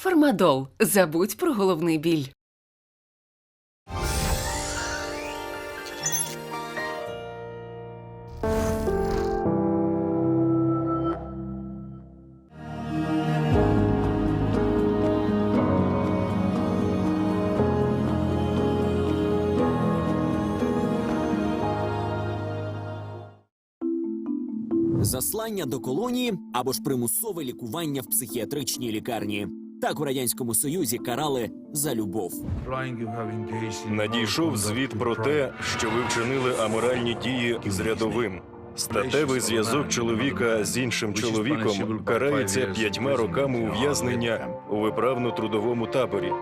Фармадол. Забудь про головний біль. заслання до колонії або ж примусове лікування в психіатричній лікарні. Так у радянському союзі карали за любов. Надійшов звіт про те, що ви вчинили аморальні дії з рядовим. Статевий зв'язок чоловіка з іншим чоловіком карається п'ятьма роками ув'язнення у виправно-трудовому таборі.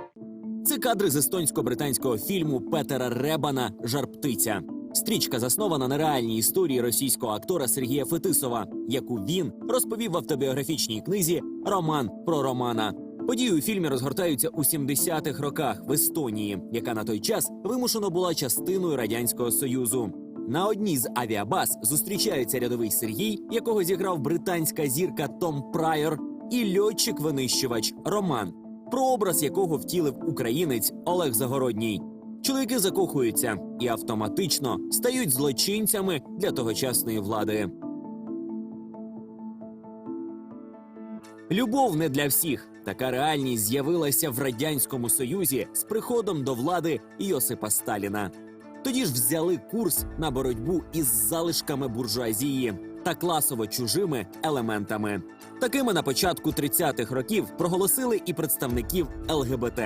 Це кадри з естонсько-британського фільму Петера Ребана Жар-птиця. Стрічка заснована на реальній історії російського актора Сергія Фетисова, яку він розповів в автобіографічній книзі Роман про Романа. Події у фільмі розгортаються у 70-х роках в Естонії, яка на той час вимушено була частиною радянського союзу. На одній з авіабаз зустрічаються рядовий Сергій, якого зіграв британська зірка Том Прайор, і льотчик-винищувач Роман, прообраз якого втілив українець Олег Загородній. Чоловіки закохуються і автоматично стають злочинцями для тогочасної влади. Любов не для всіх. Така реальність з'явилася в радянському союзі з приходом до влади Йосипа Сталіна. Тоді ж взяли курс на боротьбу із залишками буржуазії та класово чужими елементами. Такими на початку 30-х років проголосили і представників ЛГБТ.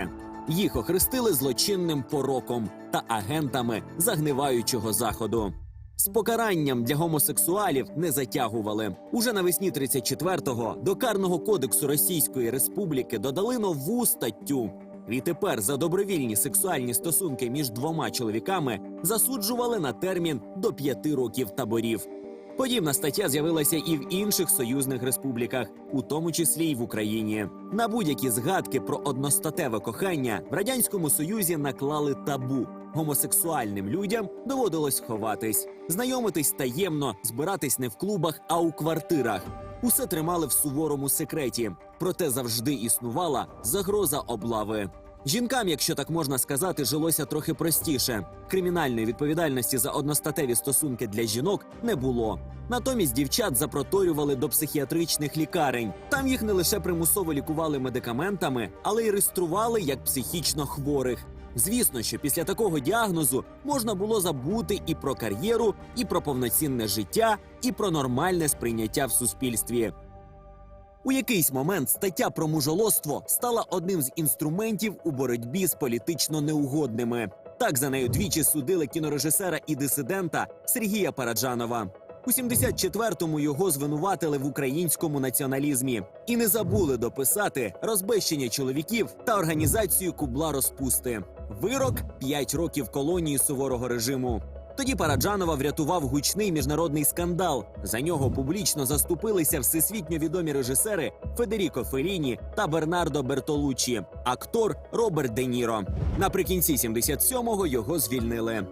Їх охрестили злочинним пороком та агентами загниваючого заходу. З покаранням для гомосексуалів не затягували. Уже навесні 34-го до карного кодексу Російської Республіки додали нову статтю. Відтепер за добровільні сексуальні стосунки між двома чоловіками засуджували на термін до п'яти років таборів. Подібна стаття з'явилася і в інших союзних республіках, у тому числі й в Україні. На будь-які згадки про одностатеве кохання в радянському союзі наклали табу. Гомосексуальним людям доводилось ховатись, знайомитись таємно, збиратись не в клубах, а у квартирах. Усе тримали в суворому секреті, проте завжди існувала загроза облави. Жінкам, якщо так можна сказати, жилося трохи простіше. Кримінальної відповідальності за одностатеві стосунки для жінок не було. Натомість дівчат запроторювали до психіатричних лікарень. Там їх не лише примусово лікували медикаментами, але й реєстрували як психічно хворих. Звісно, що після такого діагнозу можна було забути і про кар'єру, і про повноцінне життя, і про нормальне сприйняття в суспільстві. У якийсь момент стаття про мужолоство стала одним з інструментів у боротьбі з політично неугодними. Так за нею двічі судили кінорежисера і дисидента Сергія Параджанова. У 74-му його звинуватили в українському націоналізмі і не забули дописати розбещення чоловіків та організацію кубла розпусти. Вирок 5 років колонії суворого режиму. Тоді Параджанова врятував гучний міжнародний скандал. За нього публічно заступилися всесвітньо відомі режисери Федеріко Феліні та Бернардо Бертолуччі, актор Роберт Де Ніро. Наприкінці 77-го його звільнили.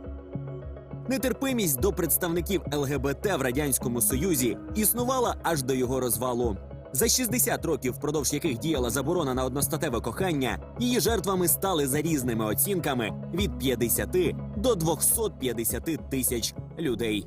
Нетерпимість до представників ЛГБТ в радянському союзі існувала аж до його розвалу. За 60 років, впродовж яких діяла заборона на одностатеве кохання, її жертвами стали за різними оцінками від 50 до 250 тисяч людей.